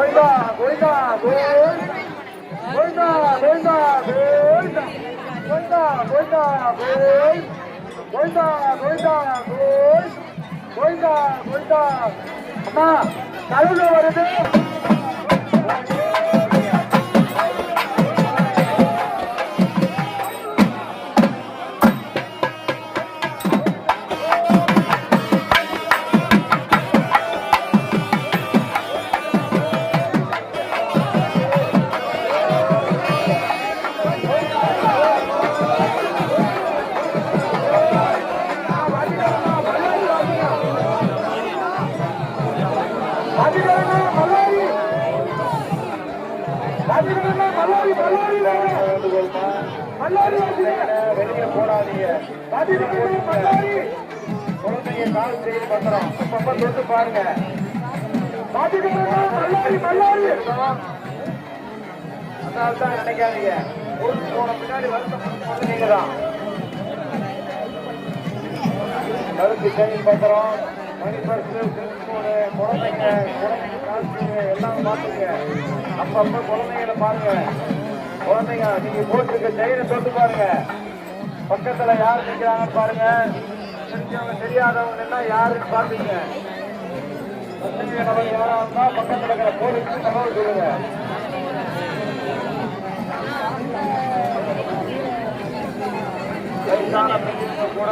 கோயிந்தா கோயிந்தா கோயிந்தா கோயிந்தா கோயிந்தா கோயிந்தா கோயிந்தா கோய் கோயிந்தா கோயிந்தா கோய் கோயிந்தா கோயிந்தா அம்மா கழுகு வருது வெளியே போடாதீங்க குழந்தைங்க கால் செய்து பத்திரம். அப்பப்ப தொட்டு பாருங்க. அதனால தான் நினைக்காதீங்க. போன பின்னாடி வருத்தம் தான் கருத்து செயின் பத்திரம். மணி பர்ஸு குழந்தைங்க குழந்தைங்க காஸ்டியூமு எல்லாம் பார்த்துங்க அப்பப்போ குழந்தைங்கள பாருங்க குழந்தைங்க நீங்க போட்டிருக்க செயினை தொட்டு பாருங்க பக்கத்துல யார் நிக்கிறாங்கன்னு பாருங்க தெரிஞ்சவங்க தெரியாதவங்க எல்லாம் யாருன்னு பாத்துங்க பசங்க நபர் யாரா இருந்தா பக்கத்துல இருக்கிற போலீஸ்க்கு தகவல் சொல்லுங்க கூட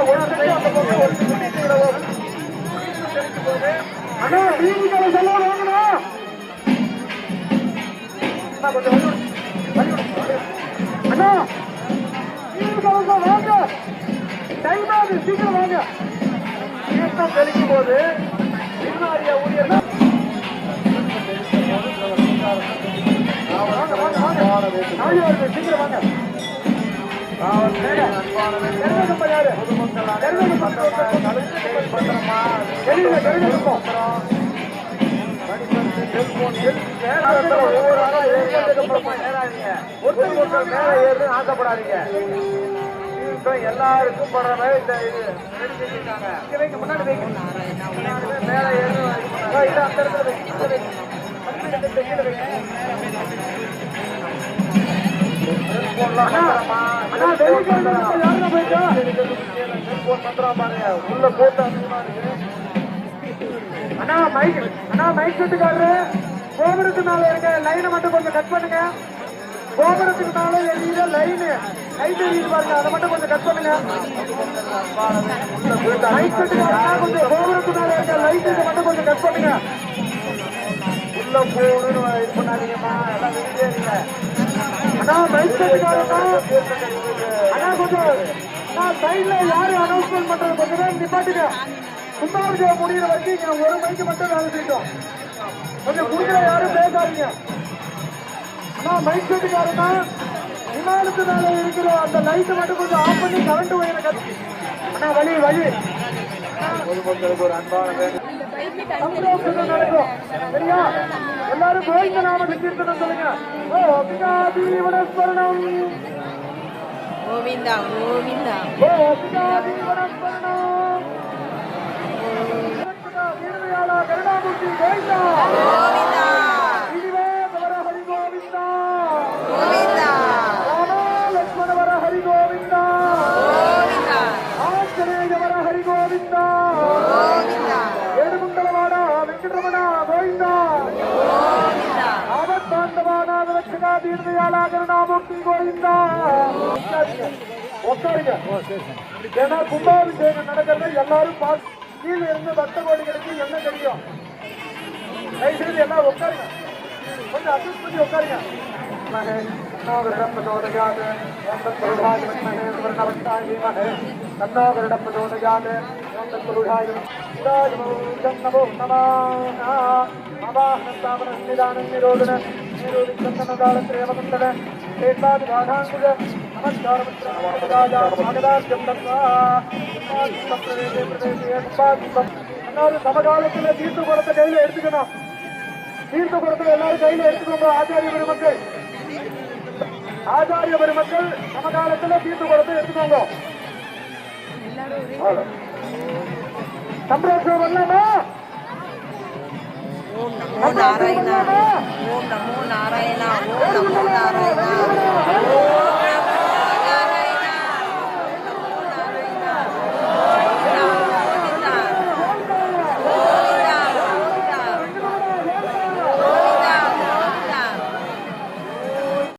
போது நான் அந்த பக்கம் ஒரு நிமிஷம் விடவும். தெளிக்கும் போது, அண்ணா டிவிக்கான செலவு வாங்கணும் அண்ணா, கொஞ்சம் வழி விடு. வழி விடு. வழி விடு. அண்ணா டிவிக்கான வாங்க டைம் ஆகுது சீக்கிரம் வாங்க தீர்த்தம் தெளிக்கும் போது திருநாரிய ஊழியர்கள் வாங்க வாங்க வாங்க எல்லாருக்கும் படுற மாதிரி இந்த இது மேல ஏறு அந்த இடத்துல போயிட்டா? உள்ள போட்டு அதிகமா இருக்கு. அண்ணா மைக் அண்ணா மைக் செட்டுக்காரரு கோபுரத்து மேல இருக்க லைனை மட்டும் கொஞ்சம் கட் பண்ணுங்க. கோபுரத்துக்கு மேல எழுதிய லைனு லைட் எழுதி பாருங்க. அதை மட்டும் கொஞ்சம் கட் பண்ணுங்க. மைக் செட்டுக்காரா கொஞ்சம் கோபுரத்து மேல இருக்க லைட் இதை மட்டும் கொஞ்சம் கட் பண்ணுங்க. உள்ள போகணும்னு இது பண்ணாதீங்கம்மா. எல்லாம் வெளியே இருங்க. அண்ணா மைக் செட்டுக்காரா அண்ணா. கொஞ்சம் நான் சைட்ல யாரு அனௌன்ஸ்மெண்ட் பண்றது? கொஞ்சம் நிப்பாட்டுங்க. நிப்பாட்டுங்க கும்பாபிஷேகம் முடிகிற வரைக்கும் இங்க ஒரு மைக்கு மட்டும் வேலை செய்யட்டும் கொஞ்சம் குடிக்கிற யாரும் பேசாதீங்க. அண்ணா மைக் செட்டுக்காரனா விமானத்து மேல இருக்கிற அந்த லைட்டை மட்டும் கொஞ்சம் ஆஃப் பண்ணி கரண்ட் ஒயரை கட்டி அண்ணா வழி வழி பொதுமக்களுக்கு ஒரு அன்பான சந்தோஷம் நடக்கும். சரியா? எல்லாரும் கோவிந்த நாம கீர்த்தனம் சொல்லுங்க. ஓ பிதாதி வனஸ்மரணம் கோவிந்தா கோவிந்தா. கருணாமூர்த்தி கோவிந்தா. கோவிந்தா. இதுவே வர ஹரி கோவிந்தா. கோவிந்தா. ராமா லக்ஷ்மண தயவுசெய்து எல்லாம் உட்காருங்க. கொஞ்சம் அட்ஜஸ்ட் பண்ணி உட்காருங்க. தன்னோகரிடப்பதோதயாது பிரபுடாய் வித்மகே சுவர்ணவட்டாய் தீமகே தன்னோகரிடப்பதோதயாது பிரபுடாய் உடாயுமௌஜம் நமோ நமா அவாஹனஸ்தாபன நிதானம் நிரோதன நிரோதிக்கந்தனதாளத்ரேமகுந்தன ஸ்டேட்வாதிபாதாங்குஜ நமஸ்காரமித்ராமகதாஜம் சமகாலத்தில் தீர்த்து குணத்தை கையில் எடுத்துக்கணும் தீர்த்த குடத்தை எல்லாரும் கையில எடுத்துக்கோங்க. ஆச்சாரிய பெருமக்கள். ஆச்சாரிய பெருமக்கள் சமகாலத்துல தீர்த்து குடத்தை எடுத்துக்கோங்க. அவ்வளவு. சம்பிரதாயம் வரலாமா ஓம் நமோ நாராயணா. ஓம் நமோ நாராயணா. ஓம் நமோ